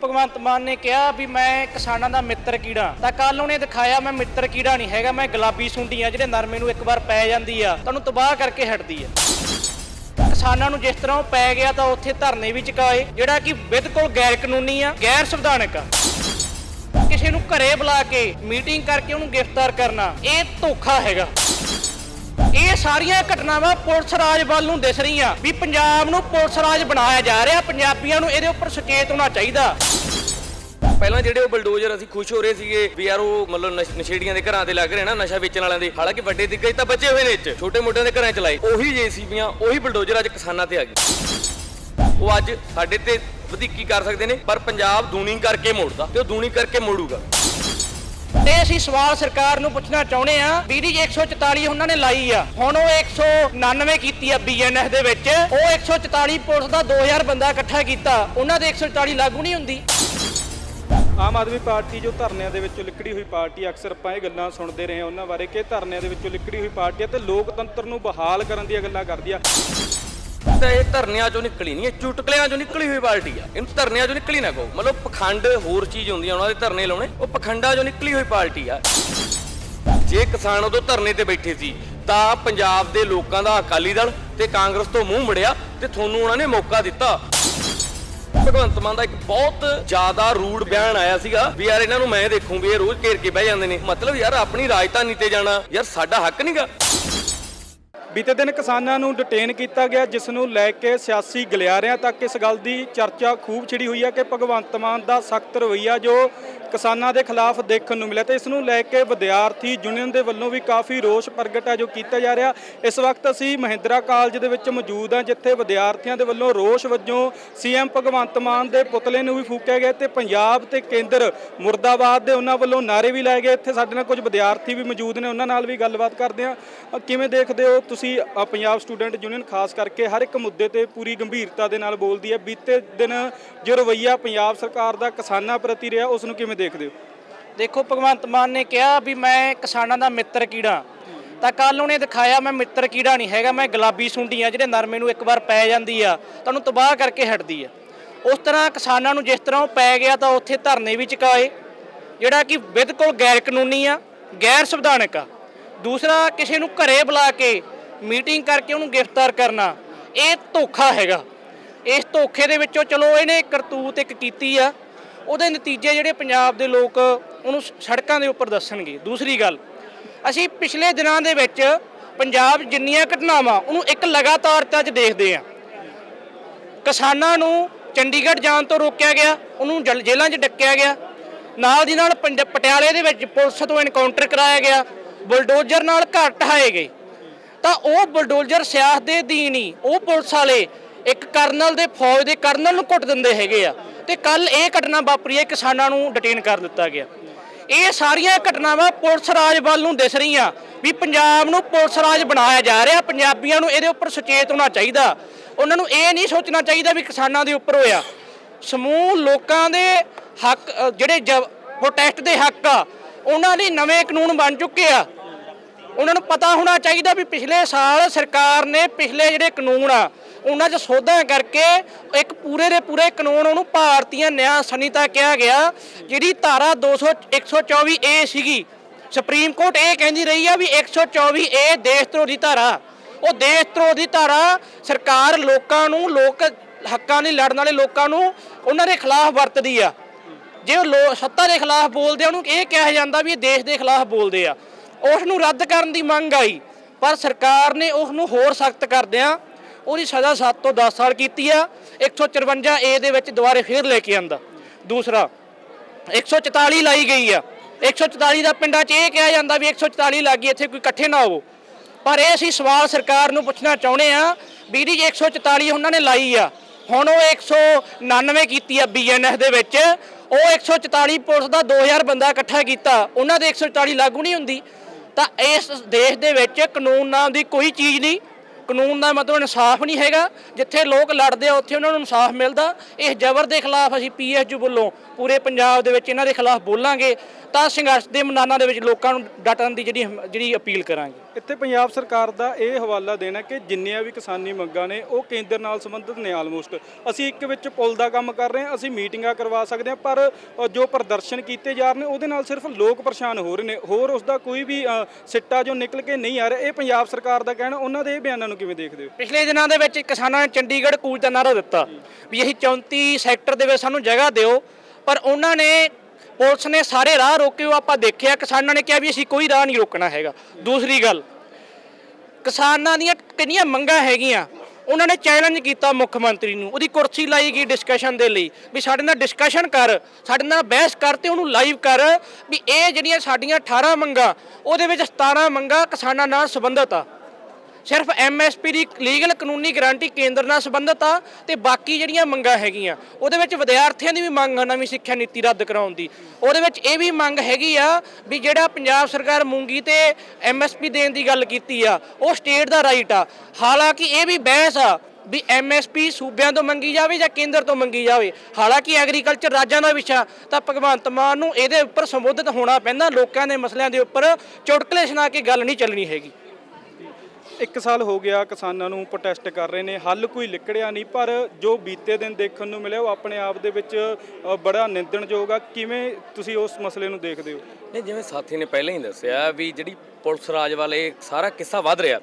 ਭਗਵੰਤ ਮਾਨ ਨੇ ਕਿਹਾ ਵੀ ਮੈਂ ਕਿਸਾਨਾਂ ਦਾ ਮਿੱਤਰ ਕੀੜਾ। ਤਾਂ ਕੱਲ ਉਹਨੇ ਦਿਖਾਇਆ ਮੈਂ ਮਿੱਤਰ ਕੀੜਾ ਨਹੀਂ ਹੈਗਾ, ਮੈਂ ਗੁਲਾਬੀ ਸੁੰਡੀ ਆ ਜਿਹੜੇ ਨਰਮੇ ਨੂੰ ਇੱਕ ਵਾਰ ਪੈ ਜਾਂਦੀ ਆ ਤੁਹਾਨੂੰ ਤਬਾਹ ਕਰਕੇ ਹਟਦੀ ਆ। ਕਿਸਾਨਾਂ ਨੂੰ ਜਿਸ ਤਰ੍ਹਾਂ ਉਹ ਪੈ ਗਿਆ ਤਾਂ ਉੱਥੇ ਧਰਨੇ ਵੀ ਚੁਕਾਏ, ਜਿਹੜਾ ਕਿ ਬਿਲਕੁਲ ਗੈਰ ਕਾਨੂੰਨੀ ਆ, ਗੈਰ ਸੰਵਿਧਾਨਕ ਆ। ਕਿਸੇ ਨੂੰ ਘਰੇ ਬੁਲਾ ਕੇ ਮੀਟਿੰਗ ਕਰਕੇ ਉਹਨੂੰ ਗ੍ਰਿਫਤਾਰ ਕਰਨਾ, ਇਹ ਧੋਖਾ ਹੈਗਾ। ਇਹ ਸਾਰੀਆਂ ਘਟਨਾਵਾਂ ਪੁਲਿਸ ਰਾਜ ਵੱਲ ਨੂੰ ਦਿਸ ਰਹੀਆਂ ਵੀ ਪੰਜਾਬ ਨੂੰ ਪੁਲਿਸ ਰਾਜ ਬਣਾਇਆ ਜਾ ਰਿਹਾ, ਪੰਜਾਬੀਆਂ ਨੂੰ ਇਹਦੇ ਉੱਪਰ ਸੁਚੇਤ ਹੋਣਾ ਚਾਹੀਦਾ। ਪਹਿਲਾਂ ਜਿਹੜੇ ਉਹ ਬਲਡੋਜ਼ਰ ਅਸੀਂ ਖੁਸ਼ ਹੋ ਰਹੇ ਸੀਗੇ ਵੀ ਯਾਰ ਉਹ ਮਤਲਬ ਨਸ਼ੇੜੀਆਂ ਦੇ ਘਰਾਂ ਤੇ ਲੱਗ ਰਹੇ ਨਾ, ਨਸ਼ਾ ਵੇਚਣ ਵਾਲਿਆਂ ਦੇ। ਹਾਲਾਂਕਿ ਵੱਡੇ ਦਿੱਗਜ ਤਾਂ ਬਚੇ ਹੋਏ ਨੇ ਇੱਥੇ ਛੋਟੇ ਮੋਟਿਆਂ ਦੇ ਘਰਾਂ 'ਚ ਚਲਾਏ ਉਹੀ ਜੇਸੀਬੀਆਂ, ਉਹੀ ਬਲਡੋਜ਼ਰ ਅੱਜ ਕਿਸਾਨਾਂ ਤੇ ਆ ਗਏ ਉਹ ਅੱਜ ਸਾਡੇ ਤੇ ਵਧੀਕੀ ਕਰ ਸਕਦੇ ਨੇ, ਪਰ ਪੰਜਾਬ ਦੂਣੀ ਕਰਕੇ ਮੋੜਦਾ ਤੇ ਉਹ ਦੂਣੀ ਕਰਕੇ ਮੋੜੂਗਾ। ਤੇ ਅਸੀਂ ਸਵਾਲ ਸਰਕਾਰ ਨੂੰ ਪੁੱਛਣਾ ਚਾਹੁੰਦੇ ਆ ਵੀਡੀ 144 ਉਹਨਾਂ ਨੇ ਲਾਈ ਆ। ਹੁਣ ਉਹ 199 ਕੀਤੀ ਆ ਬੀਐਨਐਸ ਦੇ ਵਿੱਚ। ਉਹ 144 ਪੁਲਿਸ ਦਾ 2000 ਬੰਦਾ ਇਕੱਠਾ ਕੀਤਾ। ਉਹਨਾਂ ਦੇ 144 ਲਾਗੂ ਨਹੀਂ ਹੁੰਦੀ। ਆਮ ਆਦਮੀ ਪਾਰਟੀ ਜੋ ਧਰਨਿਆਂ ਦੇ ਵਿੱਚੋਂ ਲਿਕੜੀ ਹੋਈ ਪਾਰਟੀ ਅਕਸਰ ਆਪਾਂ ਇਹ ਗੱਲਾਂ ਸੁਣਦੇ ਰਹੇ ਹਾਂ ਉਹਨਾਂ ਬਾਰੇ ਕਿ ਧਰਨਿਆਂ ਦੇ ਵਿੱਚੋਂ ਲਿਕੜੀ ਹੋਈ ਪਾਰਟੀ ਹੈ ਤੇ ਲੋਕਤੰਤਰ ਨੂੰ ਬਹਾਲ ਕਰਨ ਦੀਆਂ ਗੱਲਾਂ ਕਰਦੀ ਆ। ਤਾਂ ਇਹ ਧਰਨਿਆਂ ਚੋਂ ਨਿਕਲੀ ਨਹੀਂ, ਇਹ ਚੁਟਕਲਿਆਂ ਚੋਂ ਨਿਕਲੀ ਹੋਈ ਪਾਰਟੀ ਆ। ਇਹਨੂੰ ਧਰਨਿਆਂ ਚੋਂ ਨਿਕਲੀ ਨਾ ਕਹੋ। ਮਤਲਬ ਪਖੰਡ ਹੋਰ ਚੀਜ਼ ਹੁੰਦੀ ਆ, ਉਹਨਾਂ ਦੇ ਧਰਨੇ ਲਾਉਣੇ। ਉਹ ਪਖੰਡਾਂ ਚੋਂ ਨਿਕਲੀ ਹੋਈ ਪਾਰਟੀ ਆ। ਜੇ ਕਿਸਾਨ ਉਦੋਂ ਧਰਨੇ ਤੇ ਬੈਠੇ ਸੀ, ਤਾਂ ਪੰਜਾਬ ਦੇ ਲੋਕਾਂ ਦਾ ਅਕਾਲੀ ਦਲ ਤੇ ਕਾਂਗਰਸ ਤੋਂ ਮੂੰਹ ਮੁੜਿਆ ਤੇ ਤੁਹਾਨੂੰ ਉਹਨਾਂ ਨੇ ਮੌਕਾ ਦਿੱਤਾ। ਭਗਵੰਤ ਮਾਨ ਦਾ ਇੱਕ ਬਹੁਤ ਜ਼ਿਆਦਾ ਰੂਡ ਬਿਆਨ ਆਇਆ ਸੀਗਾ ਵੀ ਯਾਰ ਇਹਨਾਂ ਨੂੰ ਮੈਂ ਦੇਖੂੰ ਵੀ ਇਹ ਰੋਜ਼ ਘੇਰ ਕੇ ਬਹਿ ਜਾਂਦੇ ਨੇ। ਮਤਲਬ ਯਾਰ ਆਪਣੀ ਰਾਜਧਾਨੀ ਤੇ ਜਾਣਾ, ਯਾਰ ਸਾਡਾ ਹੱਕ ਨਹੀਂਗਾ ਬੀਤੇ ਦਿਨ ਕਿਸਾਨਾਂ ਨੂੰ ਡਿਟੇਨ ਕੀਤਾ ਗਿਆ, ਜਿਸ ਨੂੰ ਲੈ ਕੇ ਸਿਆਸੀ ਗਲਿਆਰਿਆਂ ਤੱਕ ਇਸ ਗੱਲ ਦੀ ਚਰਚਾ ਖੂਬ ਛਿੜੀ ਹੋਈ ਹੈ ਕਿ ਭਗਵੰਤ ਮਾਨ ਦਾ ਸਖਤ ਰਵੱਈਆ ਜੋ ਕਿਸਾਨਾਂ ਦੇ ਖਿਲਾਫ ਦੇਖਣ ਨੂੰ ਮਿਲਿਆ ਤੇ ਇਸ ਨੂੰ ਲੈ ਕੇ ਵਿਦਿਆਰਥੀ ਯੂਨੀਅਨ ਦੇ ਵੱਲੋਂ ਵੀ ਕਾਫੀ ਰੋਸ ਪ੍ਰਗਟ ਹੈ ਜੋ ਕੀਤਾ ਜਾ ਰਿਹਾ। ਇਸ ਵਕਤ ਅਸੀਂ ਮਹਿੰਦਰਾ ਕਾਲਜ ਦੇ ਵਿੱਚ ਮੌਜੂਦ ਹਾਂ, ਜਿੱਥੇ ਵਿਦਿਆਰਥੀਆਂ ਦੇ ਵੱਲੋਂ ਰੋਸ ਵਜੋਂ ਸੀਐਮ ਭਗਵੰਤ ਮਾਨ ਦੇ ਪੁਤਲੇ ਨੂੰ ਵੀ ਫੂਕਿਆ ਗਿਆ ਤੇ ਪੰਜਾਬ ਤੇ ਕੇਂਦਰ ਮੁਰਦਾਬਾਦ ਦੇ ਉਹਨਾਂ ਵੱਲੋਂ ਨਾਰੇ ਵੀ ਲਾਏ ਗਏ। ਇੱਥੇ ਸਾਡੇ ਨਾਲ ਕੁਝ ਵਿਦਿਆਰਥੀ ਵੀ ਮੌਜੂਦ ਨੇ, ਉਹਨਾਂ ਨਾਲ ਵੀ ਗੱਲਬਾਤ ਕਰਦੇ ਹਾਂ। ਕਿਵੇਂ ਦੇਖਦੇ ਹੋ ਤੁਸੀਂ ਅ, ਪੰਜਾਬ ਸਟੂਡੈਂਟ ਯੂਨੀਅਨ ਖਾਸ ਕਰਕੇ ਹਰ ਇੱਕ ਮੁੱਦੇ ਤੇ ਪੂਰੀ ਗੰਭੀਰਤਾ ਦੇ ਨਾਲ ਬੋਲਦੀ ਹੈ। ਬੀਤੇ ਦਿਨ ਜੋ ਰਵੱਈਆ ਪੰਜਾਬ ਸਰਕਾਰ ਦਾ ਕਿਸਾਨਾਂ ਪ੍ਰਤੀ ਰਿਹਾ ਉਸ ਨੂੰ ਕਿਵੇਂ ਦੇਖਦੇ ਹੋ? ਦੇਖੋ ਭਗਵੰਤ ਮਾਨ ਨੇ ਕਿਹਾ ਵੀ ਮੈਂ ਕਿਸਾਨਾਂ ਦਾ ਮਿੱਤਰ ਕੀੜਾ। ਤਾਂ ਕੱਲ ਉਹਨੇ ਦਿਖਾਇਆ ਮੈਂ ਮਿੱਤਰ ਕੀੜਾ ਨਹੀਂ ਹੈਗਾ ਮੈਂ ਗੁਲਾਬੀ ਸੁੰਡੀ ਆ ਜਿਹੜੇ ਨਰਮੇ ਨੂੰ ਇੱਕ ਵਾਰ ਪੈ ਜਾਂਦੀ ਆ ਤੁਹਾਨੂੰ ਤਬਾਹ ਕਰਕੇ ਹਟਦੀ ਆ। ਉਸ ਤਰ੍ਹਾਂ ਕਿਸਾਨਾਂ ਨੂੰ ਜਿਸ ਤਰ੍ਹਾਂ ਉਹ ਪੈ ਗਿਆ ਤਾਂ ਉੱਥੇ ਧਰਨੇ ਵੀ ਚੁਕਾਏ ਜਿਹੜਾ ਕਿ ਬਿਲਕੁਲ ਗੈਰ ਕਾਨੂੰਨੀ ਆ ਗੈਰ ਸੰਵਿਧਾਨਕ ਆ। ਦੂਸਰਾ ਕਿਸੇ ਨੂੰ ਘਰੇ ਬੁਲਾ ਕੇ ਮੀਟਿੰਗ ਕਰਕੇ ਉਹਨੂੰ ਗ੍ਰਿਫਤਾਰ ਕਰਨਾ, ਇਹ ਧੋਖਾ ਹੈਗਾ। ਇਸ ਧੋਖੇ ਦੇ ਵਿੱਚੋਂ ਚਲੋ ਇਹਨੇ ਕਰਤੂਤ ਇੱਕ ਕੀਤੀ ਆ, ਉਹਦੇ ਨਤੀਜੇ ਜਿਹੜੇ ਪੰਜਾਬ ਦੇ ਲੋਕ ਉਹਨੂੰ ਸੜਕਾਂ ਦੇ ਉੱਪਰ ਦੱਸਣਗੇ। ਦੂਸਰੀ ਗੱਲ, ਅਸੀਂ ਪਿਛਲੇ ਦਿਨਾਂ ਦੇ ਵਿੱਚ ਪੰਜਾਬ ਜਿੰਨੀਆਂ ਘਟਨਾਵਾਂ, ਉਹਨੂੰ ਇੱਕ ਲਗਾਤਾਰਤਾ 'ਚ ਦੇਖਦੇ ਆ। ਕਿਸਾਨਾਂ ਨੂੰ ਚੰਡੀਗੜ੍ਹ ਜਾਣ ਤੋਂ ਰੋਕਿਆ ਗਿਆ, ਉਹਨੂੰ ਜਲ- ਜੇਲ੍ਹਾਂ 'ਚ ਡੱਕਿਆ ਗਿਆ। ਨਾਲ ਦੀ ਨਾਲ ਪੰਜ- ਪਟਿਆਲੇ ਦੇ ਵਿੱਚ ਪੁਲਿਸ ਤੋਂ ਐਨਕਾਊਂਟਰ ਕਰਾਇਆ ਗਿਆ। ਬੁਲਡੋਜ਼ਰ ਨਾਲ ਘਰ ਢਹਾਏ ਗਏ। ਤਾਂ ਉਹ ਬੁਲਡੋਜ਼ਰ ਸਿਆਸਤ ਦੇ ਅਧੀਨ ਹੀ ਉਹ ਪੁਲਿਸ ਵਾਲੇ ਇੱਕ ਕਰਨਲ ਦੇ ਫੌਜ ਦੇ ਕਰਨਲ ਨੂੰ ਕੁੱਟ ਦਿੰਦੇ ਹੈਗੇ ਆ। ਤੇ ਕੱਲ ਇਹ ਘਟਨਾ ਵਾਪਰੀ ਹੈ ਕਿਸਾਨਾਂ ਨੂੰ ਡਿਟੇਨ ਕਰ ਦਿੱਤਾ ਗਿਆ। ਇਹ ਸਾਰੀਆਂ ਘਟਨਾਵਾਂ ਪੁਲਿਸ ਰਾਜ ਵੱਲ ਨੂੰ ਦਿਸ ਰਹੀਆਂ ਵੀ ਪੰਜਾਬ ਨੂੰ ਪੁਲਿਸ ਰਾਜ ਬਣਾਇਆ ਜਾ ਰਿਹਾ। ਪੰਜਾਬੀਆਂ ਨੂੰ ਇਹਦੇ ਉੱਪਰ ਸੁਚੇਤ ਹੋਣਾ ਚਾਹੀਦਾ। ਉਹਨਾਂ ਨੂੰ ਇਹ ਨਹੀਂ ਸੋਚਣਾ ਚਾਹੀਦਾ ਵੀ ਕਿਸਾਨਾਂ ਦੇ ਉੱਪਰ ਹੋਇਆ। ਸਮੂਹ ਲੋਕਾਂ ਦੇ ਹੱਕ ਅ, ਜਿਹੜੇ ਪ੍ਰੋਟੈਸਟ ਦੇ ਹੱਕ ਆ ਉਹਨਾਂ ਲਈ ਨਵੇਂ ਕਾਨੂੰਨ ਬਣ ਚੁੱਕੇ ਆ। ਉਹਨਾਂ ਨੂੰ ਪਤਾ ਹੋਣਾ ਚਾਹੀਦਾ ਵੀ ਪਿਛਲੇ ਸਾਲ ਸਰਕਾਰ ਨੇ ਪਿਛਲੇ ਜਿਹੜੇ ਕਾਨੂੰਨ ਆ ਉਹਨਾਂ 'ਚ ਸੋਧਾਂ ਕਰਕੇ ਇੱਕ ਪੂਰੇ ਦੇ ਪੂਰੇ ਕਾਨੂੰਨ ਉਹਨੂੰ ਭਾਰਤੀਆਂ ਨਿਆਂ ਸੰਹਿਤਾ ਕਿਹਾ ਗਿਆ ਜਿਹੜੀ ਧਾਰਾ 200 124 ਏ ਸੀਗੀ। ਸੁਪਰੀਮ ਕੋਰਟ ਇਹ ਕਹਿੰਦੀ ਰਹੀ ਆ ਵੀ 124 ਏ ਦੇਸ਼ ਧਰੋਹੀ ਧਾਰਾ। ਉਹ ਦੇਸ਼ ਧਰੋ ਦੀ ਧਾਰਾ ਸਰਕਾਰ ਲੋਕਾਂ ਨੂੰ ਲੋਕ ਹੱਕਾਂ ਲਈ ਲੜਨ ਵਾਲੇ ਲੋਕਾਂ ਨੂੰ ਉਹਨਾਂ ਦੇ ਖਿਲਾਫ ਵਰਤਦੀ ਆ। ਜੇ ਉਹ ਲੋ- ਸੱਤਾ ਦੇ ਖਿਲਾਫ ਬੋਲਦੇ ਆ, ਉਹਨੂੰ ਇਹ ਕਿਹਾ ਜਾਂਦਾ ਵੀ ਇਹ ਦੇਸ਼ ਦੇ ਖਿਲਾਫ ਬੋਲਦੇ ਆ। ਉਸ ਨੂੰ ਰੱਦ ਕਰਨ ਦੀ ਮੰਗ ਆਈ। ਪਰ ਸਰਕਾਰ ਨੇ ਉਸ ਨੂੰ ਹੋਰ ਸਖਤ ਕਰਦਿਆਂ ਉਹਦੀ ਸਜ਼ਾ 7 ਤੋਂ 10 ਸਾਲ ਕੀਤੀ ਆ। 154 ਏ ਦੇ ਵਿੱਚ ਦੁਬਾਰੇ ਫੇਰ ਲੈ ਕੇ ਆਂਦਾ। ਦੂਸਰਾ 144 ਲਾਈ ਗਈ ਆ। 144 ਦਾ ਪਿੰਡਾਂ 'ਚ ਇਹ ਕਿਹਾ ਜਾਂਦਾ ਵੀ 144 ਲੱਗੀ ਇੱਥੇ ਕੋਈ ਇਕੱਠੇ ਨਾ ਹੋਵੋ। ਪਰ ਇਹ ਅਸੀਂ ਸਵਾਲ ਸਰਕਾਰ ਨੂੰ ਪੁੱਛਣਾ ਚਾਹੁੰਦੇ ਆ ਵੀ ਇਹਦੀ 144 ਉਹਨਾਂ ਨੇ ਲਾਈ ਆ, ਹੁਣ ਉਹ 199 ਕੀਤੀ ਆ ਬੀਐਨਐਸ ਦੇ ਵਿੱਚ, ਉਹ 144 ਪੁਲਿਸ ਦਾ 2000 ਬੰਦਾ ਇਕੱਠਾ ਕੀਤਾ, ਉਹਨਾਂ ਦੇ 144 ਲਾਗੂ ਨਹੀਂ ਹੁੰਦੀ। ਤਾਂ ਇਸ ਦੇਸ਼ ਦੇ ਵਿੱਚ ਕਾਨੂੰਨ ਨਾਮ ਦੀ ਕੋਈ ਚੀਜ਼ ਨਹੀਂ। ਕਾਨੂੰਨ ਦਾ ਮਤਲਬ ਇਨਸਾਫ ਨਹੀਂ ਹੈਗਾ। ਜਿੱਥੇ ਲੋਕ ਲੜਦੇ ਆ, ਉੱਥੇ ਉਹਨਾਂ ਨੂੰ ਇਨਸਾਫ ਮਿਲਦਾ। ਇਸ ਜ਼ਬਰ ਦੇ ਖਿਲਾਫ ਅਸੀਂ ਪੀਐਸਯੂ ਵੱਲੋਂ ਪੂਰੇ ਪੰਜਾਬ ਦੇ ਵਿੱਚ ਇਹਨਾਂ ਦੇ ਖਿਲਾਫ ਬੋਲਾਂਗੇ। ਤਾਂ ਸੰਘਰਸ਼ ਦੇ ਮੈਦਾਨਾਂ ਦੇ ਵਿੱਚ ਲੋਕਾਂ ਨੂੰ ਡਟਣ ਦੀ ਜਿਹੜੀ ਜਿਹੜੀ ਅਪੀਲ ਕਰਾਂਗੇ। ਇੱਥੇ ਪੰਜਾਬ ਸਰਕਾਰ ਦਾ ਇਹ ਹਵਾਲਾ ਦੇਣਾ ਕਿ ਜਿੰਨੀਆਂ ਵੀ ਕਿਸਾਨੀ ਮੰਗਾਂ ਨੇ ਉਹ ਕੇਂਦਰ ਨਾਲ ਸੰਬੰਧਿਤ ਨੇ ਆਲਮੋਸਟ ਅਸੀਂ ਇੱਕ ਵਿੱਚ ਪੁਲ ਦਾ ਕੰਮ ਕਰ ਰਹੇ ਹਾਂ ਅਸੀਂ ਮੀਟਿੰਗਾਂ ਕਰਵਾ ਸਕਦੇ ਹਾਂ ਪਰ ਅ, ਜੋ ਪ੍ਰਦਰਸ਼ਨ ਕੀਤੇ ਜਾ ਰਹੇ ਨੇ ਉਹਦੇ ਨਾਲ ਸਿਰਫ ਲੋਕ ਪਰੇਸ਼ਾਨ ਹੋ ਰਹੇ ਨੇ। ਹੋਰ ਉਸ ਦਾ ਕੋਈ ਵੀ ਅ, ਸਿੱਟਾ ਜੋ ਨਿਕਲ ਕੇ ਨਹੀਂ ਆ ਰਿਹਾ ਇਹ ਪੰਜਾਬ ਸਰਕਾਰ ਦਾ ਕਹਿਣਾ ਉਹਨਾਂ ਦੇ ਇਹ ਬਿਆਨਾਂ ਨੂੰ ਕਿਵੇਂ ਦੇਖਦੇ ਹੋ? ਪਿਛਲੇ ਦਿਨਾਂ ਦੇ ਵਿੱਚ ਕਿਸਾਨਾਂ ਨੇ ਚੰਡੀਗੜ੍ਹ ਕੂਚ ਦਾ ਨਾਰਾ ਦਿੱਤਾ ਵੀ ਅਸੀਂ 34 ਸੈਕਟਰ ਦੇ ਵਿੱਚ ਸਾਨੂੰ ਜਗ੍ਹਾ ਦਿਓ ਪਰ ਉਹਨਾਂ ਨੇ ਪੁਲਿਸ ਨੇ ਸਾਰੇ ਰਾਹ ਰੋਕੇ, ਉਹ ਆਪਾਂ ਦੇਖਿਆ, ਕਿਸਾਨਾਂ ਨੇ ਕਿਹਾ ਵੀ ਅਸੀਂ ਕੋਈ ਰਾਹ ਨਹੀਂ ਰੋਕਣਾ ਹੈਗਾ। ਦੂਸਰੀ ਗੱਲ, ਕਿਸਾਨਾਂ ਦੀਆਂ ਕਿੰਨੀਆਂ ਮੰਗਾਂ ਹੈਗੀਆਂ, ਉਹਨਾਂ ਨੇ ਚੈਲੰਜ ਕੀਤਾ ਮੁੱਖ ਮੰਤਰੀ ਨੂੰ, ਉਹਦੀ ਕੁਰਸੀ ਲਾਈ ਗਈ ਡਿਸਕਸ਼ਨ ਦੇ ਲਈ, ਵੀ ਸਾਡੇ ਨਾਲ ਡਿਸਕਸ਼ਨ ਕਰ, ਸਾਡੇ ਨਾਲ ਬਹਿਸ ਕਰ ਤੇ ਉਹਨੂੰ ਲਾਈਵ ਕਰ, ਵੀ ਇਹ ਜਿਹੜੀਆਂ ਸਾਡੀਆਂ 18 ਮੰਗਾਂ, ਉਹਦੇ ਵਿੱਚ 17 ਮੰਗਾਂ ਕਿਸਾਨਾਂ ਨਾਲ ਸੰਬੰਧਿਤ ਆ। ਸਿਰਫ ਐਮਐਸਪੀ ਦੀ ਲੀਗਲ ਕਾਨੂੰਨੀ ਗਾਰੰਟੀ ਕੇਂਦਰ ਨਾਲ ਸੰਬੰਧਿਤ ਆ ਤੇ ਬਾਕੀ ਜਿਹੜੀਆਂ ਮੰਗਾਂ ਹੈਗੀਆਂ, ਉਹਦੇ ਵਿੱਚ ਵਿਦਿਆਰਥੀਆਂ ਦੀ ਵੀ ਮੰਗ ਆ ਨਵੀਂ ਸਿੱਖਿਆ ਨੀਤੀ ਰੱਦ ਕਰਾਉਣ ਦੀ। ਉਹਦੇ ਵਿੱਚ ਇਹ ਵੀ ਮੰਗ ਹੈਗੀ ਆ ਵੀ ਜਿਹੜਾ ਪੰਜਾਬ ਸਰਕਾਰ ਮੂੰਗੀ ਤੇ ਐਮਐਸਪੀ ਦੇਣ ਦੀ ਗੱਲ ਕੀਤੀ ਆ, ਉਹ ਸਟੇਟ ਦਾ ਰਾਈਟ ਆ। ਹਾਲਾਂਕਿ ਇਹ ਵੀ ਬਹਿਸ ਆ ਵੀ ਐਮਐਸਪੀ ਸੂਬਿਆਂ ਤੋਂ ਮੰਗੀ ਜਾਵੇ ਜਾਂ ਕੇਂਦਰ ਤੋਂ ਮੰਗੀ ਜਾਵੇ। ਹਾਲਾਂਕਿ ਐਗਰੀਕਲਚਰ ਰਾਜਾਂ ਦਾ ਵਿਸ਼ਾ ਤਾਂ ਭਗਵੰਤ ਮਾਨ ਨੂੰ ਇਹਦੇ ਉੱਪਰ ਸੰਬੋਧਿਤ ਹੋਣਾ ਪੈਂਦਾ, ਲੋਕਾਂ ਦੇ ਮਸਲਿਆਂ ਦੇ ਉੱਪਰ ਚੁਟਕਲੇ ਸੁਣਾ ਕੇ ਗੱਲ ਨਹੀਂ ਚੱਲਣੀ ਹੈਗੀ। ਇੱਕ ਸਾਲ ਹੋ ਗਿਆ ਕਿਸਾਨਾਂ ਨੂੰ ਪ੍ਰੋਟੈਸਟ ਕਰ ਰਹੇ ਨੇ। ਹੱਲ ਕੋਈ ਲਿਕੜਿਆ ਨਹੀਂ ਪਰ ਜੋ ਬੀਤੇ ਦਿਨ ਦੇਖਣ ਨੂੰ ਮਿਲਿਆ ਉਹ ਆਪਣੇ ਆਪ ਦੇ ਵਿੱਚ ਬੜਾ ਨਿੰਦਣਯੋਗ ਆ। ਕਿਵੇਂ ਤੁਸੀਂ ਉਸ ਮਸਲੇ ਨੂੰ ਦੇਖਦੇ ਹੋ? ਨਹੀਂ ਜਿਵੇਂ ਸਾਥੀ ਨੇ ਪਹਿਲਾਂ ਹੀ ਦੱਸਿਆ ਵੀ ਜਿਹੜੀ ਪੁਲਿਸ ਰਾਜ ਵਾਲੇ ਸਾਰਾ ਕਿੱਸਾ ਵੱਧ ਰਿਹਾ।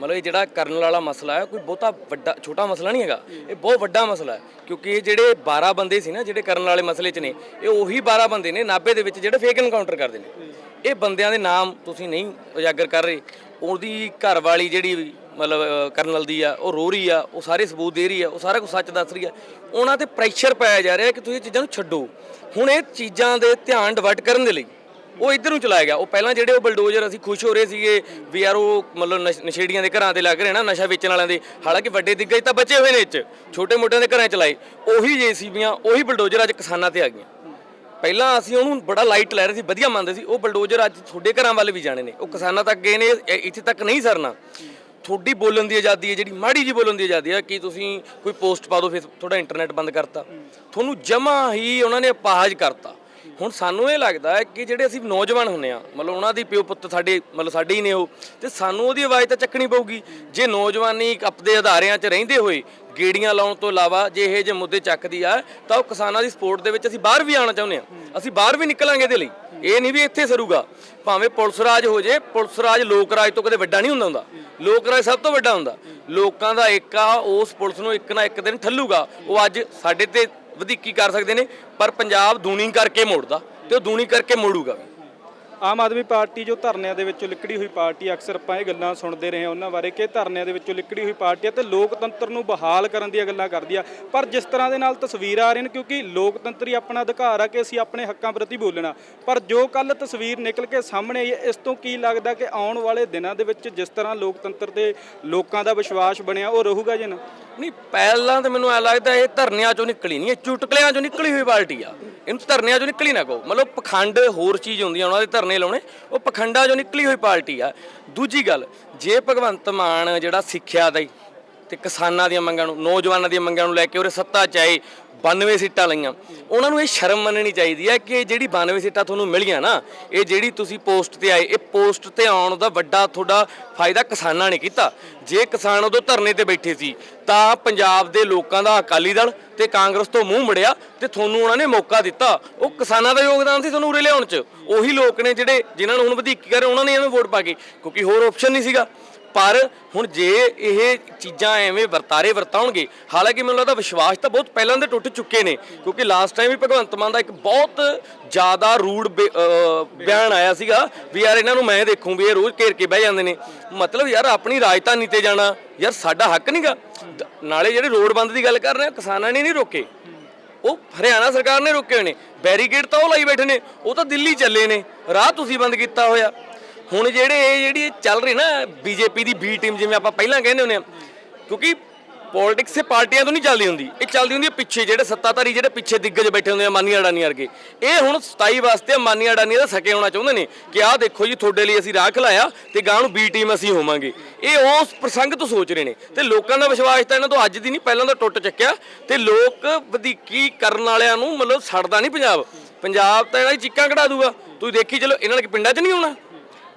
ਮਤਲਬ ਇਹ ਜਿਹੜਾ ਕਰਨ ਵਾਲਾ ਮਸਲਾ ਹੈ ਕੋਈ ਬਹੁਤਾ ਵੱਡਾ ਛੋਟਾ ਮਸਲਾ ਨਹੀਂ ਹੈਗਾ। ਇਹ ਬਹੁਤ ਵੱਡਾ ਮਸਲਾ ਹੈ ਕਿਉਂਕਿ ਇਹ ਜਿਹੜੇ 12 ਬੰਦੇ ਸੀ ਨਾ ਜਿਹੜੇ ਕਰਨ ਵਾਲੇ ਮਸਲੇ 'ਚ ਨੇ ਇਹ ਉਹੀ 12 ਬੰਦੇ ਨੇ ਨਾਭੇ ਦੇ ਵਿੱਚ ਜਿਹੜੇ ਫੇਕ ਐਨਕਾਊਂਟਰ ਕਰਦੇ ਨੇ। ਇਹ ਬੰਦਿਆਂ ਦੇ ਨਾਮ ਤੁਸੀਂ ਨਹੀਂ ਉਜਾਗਰ ਕਰ ਰਹੇ। ਉਹਦੀ ਘਰ ਵਾਲੀ ਜਿਹੜੀ ਮਤਲਬ ਕਰਨਲ ਦੀ ਆ, ਉਹ ਰੋ ਰਹੀ ਆ, ਉਹ ਸਾਰੇ ਸਬੂਤ ਦੇ ਰਹੀ ਆ, ਉਹ ਸਾਰਾ ਕੁਝ ਸੱਚ ਦੱਸ ਰਹੀ ਆ। ਉਹਨਾਂ ਤੇ ਪ੍ਰੈਸ਼ਰ ਪਾਇਆ ਜਾ ਰਿਹਾ ਕਿ ਤੁਸੀਂ ਇਹ ਚੀਜ਼ਾਂ ਨੂੰ ਛੱਡੋ। ਹੁਣ ਇਹ ਚੀਜ਼ਾਂ ਦੇ ਧਿਆਨ ਡਿਵਰਟ ਕਰਨ ਦੇ ਲਈ ਉਹ ਇਧਰ ਨੂੰ ਚਲਾਇਆ ਗਿਆ। ਉਹ ਪਹਿਲਾਂ ਜਿਹੜੇ ਉਹ ਬਲਡੋਜ਼ਰ ਅਸੀਂ ਖੁਸ਼ ਹੋ ਰਹੇ ਸੀਗੇ ਵੀ ਯਾਰ ਉਹ ਮਤਲਬ ਨਸ਼- ਨਸ਼ੇੜੀਆਂ ਦੇ ਘਰਾਂ ਤੇ ਲੱਗ ਰਹੇ ਨਾ, ਨਸ਼ਾ ਵੇਚਣ ਵਾਲਿਆਂ ਦੇ। ਹਾਲਾਂਕਿ ਵੱਡੇ ਦਿੱਗਜ ਤਾਂ ਬਚੇ ਹੋਏ ਨੇ ਇਹ ਛੋਟੇ ਮੋਟਿਆਂ ਦੇ ਘਰਾਂ ਚਲਾਏ। ਉਹੀ ਜੇਸੀਬੀਆਂ, ਉਹੀ ਬਲਡੋਜ਼ਰ ਅੱਜ ਕਿਸਾਨਾਂ ਤੇ ਆ ਗਈਆਂ। ਪਹਿਲਾਂ ਅਸੀਂ ਉਹਨੂੰ ਬੜਾ ਲਾਈਟ ਲੈ ਰਹੇ ਸੀ, ਵਧੀਆ ਮੰਨਦੇ ਸੀ। ਉਹ ਬਲਡੋਜ਼ਰ ਅੱਜ ਤੁਹਾਡੇ ਘਰਾਂ ਵੱਲ ਵੀ ਜਾਣੇ ਨੇ। ਉਹ ਕਿਸਾਨਾਂ ਤੱਕ ਗਏ ਨੇ, ਇਹ- ਇੱਥੇ ਤੱਕ ਨਹੀਂ ਸਰਨਾ। ਤੁਹਾਡੀ ਬੋਲਣ ਦੀ ਆਜ਼ਾਦੀ ਹੈ, ਜਿਹੜੀ ਮਾੜੀ ਜੀ ਬੋਲਣ ਦੀ ਆਜ਼ਾਦੀ ਹੈ ਕਿ ਤੁਸੀਂ ਕੋਈ ਪੋਸਟ ਪਾ ਦਿਓ, ਫਿਰ ਤੁਹਾਡਾ ਇੰਟਰਨੈਟ ਬੰਦ ਕਰਤਾ। ਤੁਹਾਨੂੰ ਜਮਾ ਹੀ ਉਹਨਾਂ ਨੇ ਅਪਾਹਜ ਕਰਤਾ। ਹੁਣ ਸਾਨੂੰ ਇਹ ਲੱਗਦਾ ਹੈ ਕਿ ਜਿਹੜੇ ਅਸੀਂ ਨੌਜਵਾਨ ਹੁੰਨੇ ਆ, ਮਤਲਬ ਉਹਨਾਂ ਦੀ ਪਿਓ ਪੁੱਤ ਸਾਡੇ, ਮਤਲਬ ਸਾਡੇ ਹੀ ਨੇ ਉਹ, ਤੇ ਸਾਨੂੰ ਉਹਦੀ ਆਵਾਜ਼ ਤਾਂ ਚੱਕਣੀ ਪਊਗੀ। ਜੇ ਨੌਜਵਾਨੀ ਆਪਦੇ ਅਧਾਰਿਆਂ 'ਚ ਰਹਿੰਦੇ ਹੋਏ ਗੇੜੀਆਂ ਲਾਉਣ ਤੋਂ ਇਲਾਵਾ ਜੇ ਇਹ ਜੇ ਮੁੱਦੇ ਚੱਕਦੀ ਆ, ਤਾਂ ਉਹ ਕਿਸਾਨਾਂ ਦੀ ਸਪੋਰਟ ਦੇ ਵਿੱਚ ਅਸੀਂ ਬਾਹਰ ਵੀ ਆਉਣਾ ਚਾਹੁੰਦੇ ਆ। ਅਸੀਂ ਬਾਹਰ ਵੀ ਨਿਕਲਾਂਗੇ ਇਹਦੇ ਲਈ। ਇਹ ਨਹੀਂ ਵੀ ਇੱਥੇ ਸਰੂਗਾ। ਭਾਵੇਂ ਪੁਲਿਸ ਰਾਜ ਹੋ ਜੇ, ਪੁਲਿਸ ਰਾਜ ਲੋਕ ਰਾਜ ਤੋਂ ਕਦੇ ਵੱਡਾ ਨਹੀਂ ਹੁੰਦਾ ਹੁੰਦਾ। ਲੋਕ ਰਾਜ ਸਭ ਤੋਂ ਵੱਡਾ ਹੁੰਦਾ। ਲੋਕਾਂ ਦਾ ਏਕਾ ਉਸ ਪੁਲਿਸ ਨੂੰ ਇੱਕ ਨਾ ਇੱਕ ਦਿਨ ਠੱਲੂਗਾ। ਉਹ ਅੱਜ ਸਾਡੇ ਤੇ ਵਧੀਕੀ ਕਰ ਸਕਦੇ ਨੇ, ਪਰ ਪੰਜਾਬ ਦੂਣੀ ਕਰਕੇ ਮੋੜਦਾ ਤੇ ਉਹ ਦੂਣੀ ਕਰਕੇ ਮੋੜੂਗਾ। ਵੀ ਆਮ ਆਦਮੀ ਪਾਰਟੀ ਜੋ ਧਰਨਿਆਂ ਦੇ ਵਿੱਚੋਂ ਲਿਕੜੀ ਹੋਈ ਪਾਰਟੀ ਅਕਸਰ ਆਪਾਂ ਇਹ ਗੱਲਾਂ ਸੁਣਦੇ ਰਹੇ ਹਾਂ ਉਹਨਾਂ ਬਾਰੇ ਕਿ ਧਰਨਿਆਂ ਦੇ ਵਿੱਚੋਂ ਲਿਕੜੀ ਹੋਈ ਪਾਰਟੀ ਹੈ ਤੇ ਲੋਕਤੰਤਰ ਨੂੰ ਬਹਾਲ ਕਰਨ ਦੀਆਂ ਗੱਲਾਂ ਕਰਦੀ ਆ। ਪਰ ਜਿਸ ਤਰ੍ਹਾਂ ਦੇ ਨਾਲ ਤਸਵੀਰਾਂ ਆ ਰਹੀਆਂ ਨੇ, ਕਿਉਂਕਿ ਲੋਕਤੰਤਰੀ ਆਪਣਾ ਅਧਿਕਾਰ ਆ ਕਿ ਅਸੀਂ ਆਪਣੇ ਹੱਕਾਂ ਪ੍ਰਤੀ ਬੋਲਣਾ। ਪਰ ਜੋ ਕੱਲ ਤਸਵੀਰ ਨਿਕਲ ਕੇ ਸਾਹਮਣੇ ਆਈ ਹੈ, ਇਸ ਤੋਂ ਕੀ ਲੱਗਦਾ ਕਿ ਆਉਣ ਵਾਲੇ ਦਿਨਾਂ ਦੇ ਵਿੱਚ ਜਿਸ ਤਰ੍ਹਾਂ ਲੋਕਤੰਤਰ ਤੇ ਲੋਕਾਂ ਦਾ ਵਿਸ਼ਵਾਸ ਬਣਿਆ, ਉਹ ਰਹੂਗਾ ਜੀ ਨਾ? ਨਹੀਂ, ਪਹਿਲਾਂ ਤਾਂ ਮੈਨੂੰ ਐ ਲੱਗਦਾ ਇਹ ਧਰਨਿਆਂ ਚੋਂ ਨਿਕਲੀ ਨਹੀਂ, ਇਹ ਚੁਟਕਲਿਆਂ ਚੋਂ ਨਿਕਲੀ ਹੋਈ ਪਾਰਟੀ ਆ। ਇਹਨੂੰ ਧਰਨਿਆਂ ਚੋਂ ਨਿਕਲੀ ਨਾ ਕਹੋ। ਮਤਲਬ ਪਖੰਡ ਹੋਰ ਚੀਜ਼ ਹੁੰਦੀ ਆ, ਉਹਨਾਂ ਦੇ ਧਰਨੇ ਲਾਉਣੇ, ਉਹ ਪਖੰਡਾ ਜੋ ਨਿਕਲੀ ਹੋਈ ਪਾਰਟੀ ਆ। ਦੂਜੀ ਗੱਲ, ਜੇ ਭਗਵੰਤ ਮਾਨ ਜਿਹੜਾ ਸਿੱਖਿਆ ਦਾ ਤੇ ਕਿਸਾਨਾਂ ਦੀਆਂ ਮੰਗਾਂ ਨੂੰ, ਨੌਜਵਾਨਾਂ ਦੀਆਂ ਮੰਗਾਂ ਨੂੰ ਲੈ ਕੇ ਉਹਦੇ ਸੱਤਾ ਚ ਆਏ 92 ਸੀਟਾਂ ਲਈਆਂ। ਉਹਨਾਂ ਨੂੰ ਇਹ ਸ਼ਰਮ ਮੰਨਣੀ ਚਾਹੀਦੀ ਹੈ ਕਿ ਜਿਹੜੀ 92 ਸੀਟਾਂ ਤੁਹਾਨੂੰ ਮਿਲੀਆਂ ਨਾ, ਇਹ ਜਿਹੜੀ ਤੁਸੀਂ ਪੋਸਟ ਤੇ ਆਏ, ਇਹ ਪੋਸਟ ਤੇ ਆਉਣ ਦਾ ਵੱਡਾ ਤੁਹਾਡਾ ਫਾਇਦਾ ਕਿਸਾਨਾਂ ਨੇ ਕੀਤਾ। ਜੇ ਕਿਸਾਨ ਉਦੋਂ ਧਰਨੇ ਤੇ ਬੈਠੇ ਸੀ, ਤਾਂ ਪੰਜਾਬ ਦੇ ਲੋਕਾਂ ਦਾ ਅਕਾਲੀ ਦਲ ਤੇ ਕਾਂਗਰਸ ਤੋਂ ਮੂੰਹ ਮੜਿਆ ਤੇ ਤੁਹਾਨੂੰ ਉਹਨਾਂ ਨੇ ਮੌਕਾ ਦਿੱਤਾ। ਉਹ ਕਿਸਾਨਾਂ ਦਾ ਯੋਗਦਾਨ ਸੀ ਤੁਹਾਨੂੰ ਉਰੇ ਲਿਆਉਣ 'ਚ। ਉਹੀ ਲੋਕ ਨੇ ਜਿਹੜੇ, ਜਿਨ੍ਹਾਂ ਨੂੰ ਹੁਣ ਵਧੀਕੀ ਕਰ ਰਹੇ, ਉਹਨਾਂ ਨੇ ਐਵੇਂ ਵੋਟ ਪਾ ਕੇ, ਕਿਉਂਕਿ ਹੋਰ ਆਪਸ਼ਨ ਨਹੀਂ ਸੀਗਾ। ਪਰ ਹੁਣ ਜੇ ਇਹ ਚੀਜ਼ਾਂ ਐਵੇਂ ਵਰਤਾਰੇ ਵਰਤਾਉਣਗੇ, ਹਾਲਾਂਕਿ ਮੈਨੂੰ ਲੱਗਦਾ ਵਿਸ਼ਵਾਸ ਤਾਂ ਬਹੁਤ ਪਹਿਲਾਂ ਦੇ ਟੁੱਟ ਚੁੱਕੇ ਨੇ, ਕਿਉਂਕਿ ਲਾਸਟ ਟਾਈਮ ਵੀ ਭਗਵੰਤ ਮਾਨ ਦਾ ਇੱਕ ਬਹੁਤ ਜ਼ਿਆਦਾ ਰੂਡ ਬਿਆਨ ਆਇਆ ਸੀਗਾ ਵੀ ਯਾਰ ਇਹਨਾਂ ਨੂੰ ਮੈਂ ਦੇਖੂੰ ਵੀ ਇਹ ਰੋਜ਼ ਘੇਰ ਕੇ ਬਹਿ ਜਾਂਦੇ ਨੇ। ਮਤਲਬ ਯਾਰ ਆਪਣੀ ਰਾਜਧਾਨੀ ਤੇ ਜਾਣਾ, ਯਾਰ ਸਾਡਾ ਹੱਕ ਨਹੀਂਗਾ ਨਾਲੇ ਜਿਹੜੇ ਰੋਡ ਬੰਦ ਦੀ ਗੱਲ ਕਰ ਰਹੇ ਆ, ਕਿਸਾਨਾਂ ਨੇ ਨਹੀਂ ਰੋਕੇ। ਉਹ ਹਰਿਆਣਾ ਸਰਕਾਰ ਨੇ ਰੋਕੇ ਹੋਏ ਨੇ, ਬੈਰੀਕੇਡ ਤਾਂ ਉਹ ਲਾਈ ਬੈਠੇ ਨੇ, ਉਹ ਤਾਂ ਦਿੱਲੀ ਚੱਲੇ ਨੇ, ਰਾਹ ਤੁਸੀਂ ਬੰਦ ਕੀਤਾ ਹੋਇਆ। ਹੁਣ ਜਿਹੜੇ ਇਹ ਜਿਹੜੀ ਚੱਲ ਰਹੀ ਨਾ ਬੀਜੇਪੀ ਦੀ ਬੀ ਟੀਮ ਜਿਵੇਂ ਆਪਾਂ ਪਹਿਲਾਂ ਕਹਿੰਦੇ ਹੁੰਦੇ ਆ, ਕਿਉਂਕਿ ਪੋਲਿਟਿਕਸ ਇਹ ਪਾਰਟੀਆਂ ਤੋਂ ਨਹੀਂ ਚੱਲਦੀ ਹੁੰਦੀ। ਇਹ ਚੱਲਦੀ ਹੁੰਦੀ ਹੈ ਪਿੱਛੇ ਜਿਹੜੇ ਸੱਤਾਧਾਰੀ, ਜਿਹੜੇ ਪਿੱਛੇ ਦਿੱਗਜ ਬੈਠੇ ਹੁੰਦੇ ਆ ਮਾਨੀ ਅਡਾਨੀ ਵਰਗੇ। ਇਹ ਹੁਣ 27 ਵਾਸਤੇ ਮਾਨੀ ਅਡਾਨੀ ਦਾ ਸਕੇ ਹੋਣਾ ਚਾਹੁੰਦੇ ਨੇ ਕਿ ਆਹ ਦੇਖੋ ਜੀ, ਤੁਹਾਡੇ ਲਈ ਅਸੀਂ ਰਾਹ ਖਲਾਇਆ ਤੇ ਗਾਂ ਨੂੰ ਬੀ ਟੀਮ ਅਸੀਂ ਹੋਵਾਂਗੇ। ਇਹ ਉਸ ਪ੍ਰਸੰਗ ਤੋਂ ਸੋਚ ਰਹੇ ਨੇ। ਤੇ ਲੋਕਾਂ ਦਾ ਵਿਸ਼ਵਾਸ ਤਾਂ ਇਹਨਾਂ ਤੋਂ ਅੱਜ ਦੀ ਨਹੀਂ, ਪਹਿਲਾਂ ਦਾ ਟੁੱਟ ਚੱਕਿਆ। ਤੇ ਲੋਕ ਵਧੀਕੀ ਕਰਨ ਵਾਲਿਆਂ ਨੂੰ ਮਤਲਬ ਛੱਡਦਾ ਨਹੀਂ ਪੰਜਾਬ। ਪੰਜਾਬ ਤਾਂ ਇਹਨਾਂ ਦੀ ਚੀਕਾਂ ਕਢਾ ਦੂਗਾ। ਤੁਸੀਂ ਦੇਖੀ, ਚਲੋ, ਇਹਨਾਂ ਨੇ ਪਿੰਡਾਂ 'ਚ ਨਹੀਂ ਆਉਣਾ।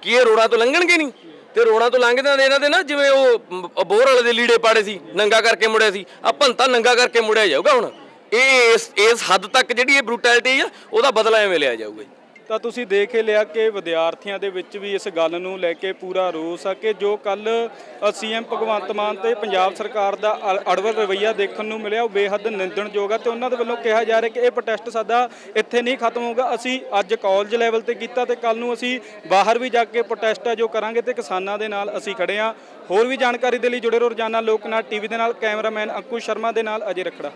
ਕੀ ਇਹ ਰੋੜਾਂ ਤੋਂ ਲੰਘਣਗੇ ਨਹੀਂ? ਤੇ ਰੋੜਾਂ ਤੋਂ ਲੰਘਦਿਆਂ ਦੇ ਇਹਨਾਂ ਦੇ ਨਾ ਜਿਵੇਂ ਉਹ ਮ, ਬੋਰ ਵਾਲੇ ਦੇ ਲੀੜੇ ਪਾੜੇ ਸੀ ਨੰਗਾ ਕਰਕੇ ਮੁੜਿਆ ਸੀ। ਆ ਭੰਤਾ ਨੰਗਾ ਕਰਕੇ ਮੁੜਿਆ ਜਾਊਗਾ ਹੁਣ। ਇਹ ਇਸ ਇਸ ਹੱਦ ਤੱਕ ਜਿਹੜੀ ਇਹ ਬਰੂਟੈਲਿਟੀ ਆ ਉਹਦਾ ਬਦਲਾ ਐਵੇਂ ਲਿਆ ਜਾਊਗਾ ਜੀ। ਤਾਂ ਤੁਸੀਂ ਦੇਖ ਹੀ ਲਿਆ ਕਿ ਵਿਦਿਆਰਥੀਆਂ ਦੇ ਵਿੱਚ ਵੀ ਇਸ ਗੱਲ ਨੂੰ ਲੈ ਕੇ ਪੂਰਾ ਰੋਸ ਆ ਕਿ ਜੋ ਕੱਲ ਸੀਐਮ ਭਗਵੰਤ ਮਾਨ ਤੇ ਪੰਜਾਬ ਸਰਕਾਰ ਦਾ ਅੜਵਲ ਰਵਈਆ ਦੇਖਣ ਨੂੰ ਮਿਲਿਆ, ਉਹ ਬੇਹੱਦ ਨਿੰਦਣਯੋਗ ਆ ਤੇ ਉਹਨਾਂ ਦੇ ਵੱਲੋਂ ਕਿਹਾ ਜਾ ਰਿਹਾ ਕਿ ਇਹ ਪ੍ਰੋਟੈਸਟ ਸਾਡਾ ਇੱਥੇ ਨਹੀਂ ਖਤਮ ਹੋਊਗਾ। ਅਸੀਂ ਅੱਜ ਕਾਲਜ ਲੈਵਲ ਤੇ ਕੀਤਾ ਤੇ ਕੱਲ ਨੂੰ ਅਸੀਂ ਬਾਹਰ ਵੀ ਜਾ ਕੇ ਪ੍ਰੋਟੈਸਟ ਆ ਜੋ ਕਰਾਂਗੇ ਤੇ ਕਿਸਾਨਾਂ ਦੇ ਨਾਲ ਅਸੀਂ ਖੜੇ ਆ। ਹੋਰ ਵੀ ਜਾਣਕਾਰੀ ਦੇ ਲਈ ਜੁੜੇ ਰਹੋ ਰੋਜ਼ਾਨਾ ਲੋਕਨਾਥ ਟੀਵੀ ਦੇ ਨਾਲ, ਕੈਮਰਾਮੈਨ ਅੰਕੁਸ਼ ਸ਼ਰਮਾ ਦੇ ਨਾਲ ਅਜੇ ਰਖੜਾ।